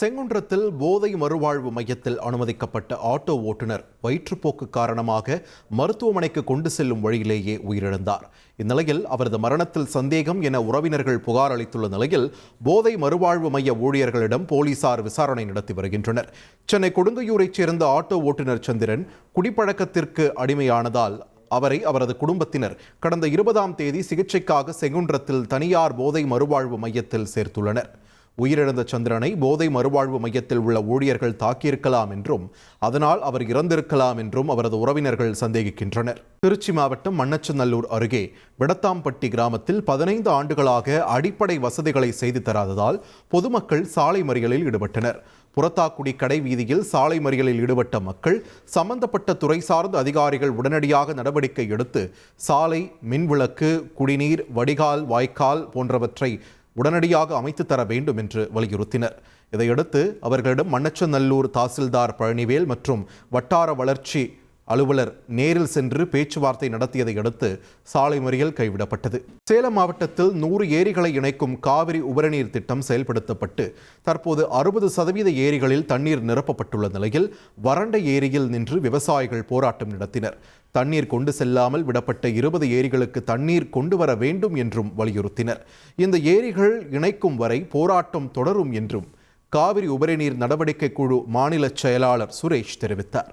செங்குன்றத்தில் போதை மறுவாழ்வு மையத்தில் அனுமதிக்கப்பட்ட ஆட்டோ ஓட்டுநர் வயிற்றுப்போக்கு காரணமாக மருத்துவமனைக்கு கொண்டு செல்லும் வழியிலேயே உயிரிழந்தார். இந்நிலையில் அவரது மரணத்தில் சந்தேகம் என உறவினர்கள் புகார் அளித்துள்ள நிலையில் போதை மறுவாழ்வு மைய ஊழியர்களிடம் போலீசார் விசாரணை நடத்தி வருகின்றனர். சென்னை கொடுங்கையூரைச் சேர்ந்த ஆட்டோ ஓட்டுநர் சந்திரன் குடிப்பழக்கத்திற்கு அடிமையானதால் அவரை அவரது குடும்பத்தினர் கடந்த இருபதாம் தேதி சிகிச்சைக்காக செங்குன்றத்தில் தனியார் போதை மறுவாழ்வு மையத்தில் சேர்த்துள்ளனர். உயிரிழந்த சந்திரனை போதை மறுவாழ்வு மையத்தில் உள்ள ஊழியர்கள் தாக்கியிருக்கலாம் என்றும் அதனால் அவர் இறந்திருக்கலாம் என்றும் அவரது உறவினர்கள் சந்தேகிக்கின்றனர். திருச்சி மாவட்டம் மண்ணச்சநல்லூர் அருகே விடத்தாம்பட்டி கிராமத்தில் பதினைந்து ஆண்டுகளாக அடிப்படை வசதிகளை செய்து தராததால் பொதுமக்கள் சாலை மறியலில் ஈடுபட்டனர். புறத்தாக்குடி கடை வீதியில் சாலை மறியலில் ஈடுபட்ட மக்கள் சம்பந்தப்பட்ட துறை சார்ந்த அதிகாரிகள் உடனடியாக நடவடிக்கை எடுத்து சாலை மின்விளக்கு குடிநீர் வடிகால் வாய்க்கால் போன்றவற்றை உடனடியாக அமைத்து தர வேண்டும் என்று வலியுறுத்தினர். இதையடுத்து அவர்களிடம் மண்ணச்சநல்லூர் தாசில்தார் பழனிவேல் மற்றும் வட்டார வளர்ச்சி அலுவலர் நேரில் சென்று பேச்சுவார்த்தை நடத்தியதை அடுத்து சாலை மறியல் கைவிடப்பட்டது. சேலம் மாவட்டத்தில் நூறு ஏரிகளை இணைக்கும் காவிரி உபரிநீர் திட்டம் செயல்படுத்தப்பட்டு தற்போது அறுபது சதவீத ஏரிகளில் தண்ணீர் நிரப்பப்பட்டுள்ள நிலையில் வறண்ட ஏரியில் நின்று விவசாயிகள் போராட்டம் நடத்தினர். தண்ணீர் கொண்டு செல்லாமல் விடப்பட்ட இருபது ஏரிகளுக்கு தண்ணீர் கொண்டு வர வேண்டும் என்றும் வலியுறுத்தினர். இந்த ஏரிகள் இணைக்கும் வரை போராட்டம் தொடரும் என்றும் காவிரி உபரிநீர் நடவடிக்கை குழு மாநில செயலாளர் சுரேஷ் தெரிவித்தார்.